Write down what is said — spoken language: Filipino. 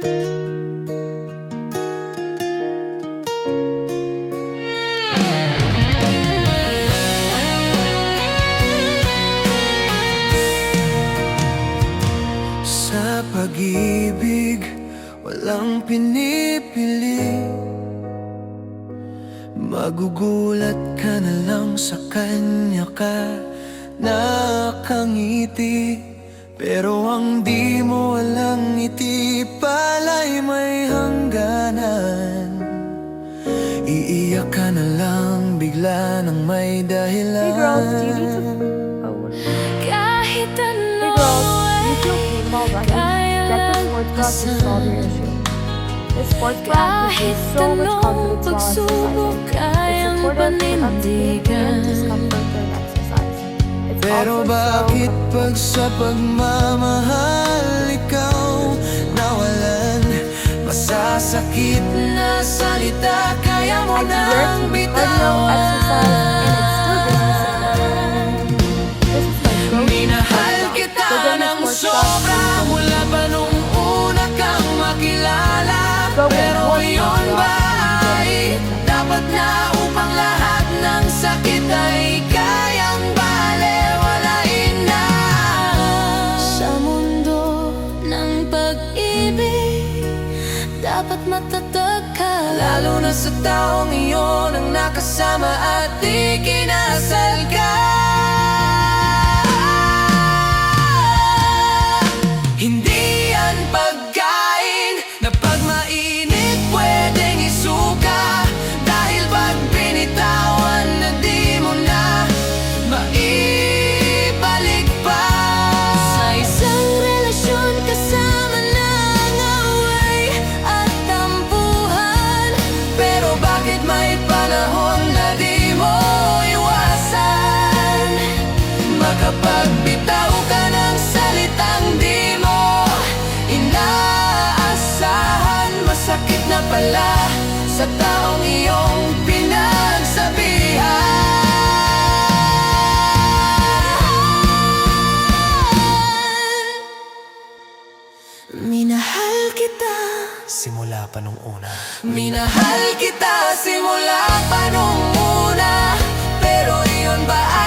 Sa pag-ibig, walang pinipili. Magugulat ka na lang sa kanya ka nakangiti. Pero ang di mo Iiyak ka na lang bigla nang may dahilan Hey girls, do you need to... Oh, Kahit ano Hey girls, you feel pain while running? Kaya Get the sports bra to solve your issue. This sports bra gives so much anong confidence while exercising. It's supportive for up to pain panindigan. and discomfort during exercise. It's Pero also so bakit comfortable. pag sa pagmamahal ikaw nawalan Masasakit I it to cardio, exercise, and it still support. This is my go-to Minahal kita ng sobra. Mula pa nung una kang makilala with Pero sports ba ay dapat na upang lahat ng sakit ay kayang balewalain na? Sa mundo ng pag-ibig Dapat matatag ka Lalo na sa taong iyon ang nakasama at di kinasal ka na pala sa taong iyong pinagsabihan. Minahal kita. Simula pa nung una. Minahal kita simula pa nung una. Pero iyon ba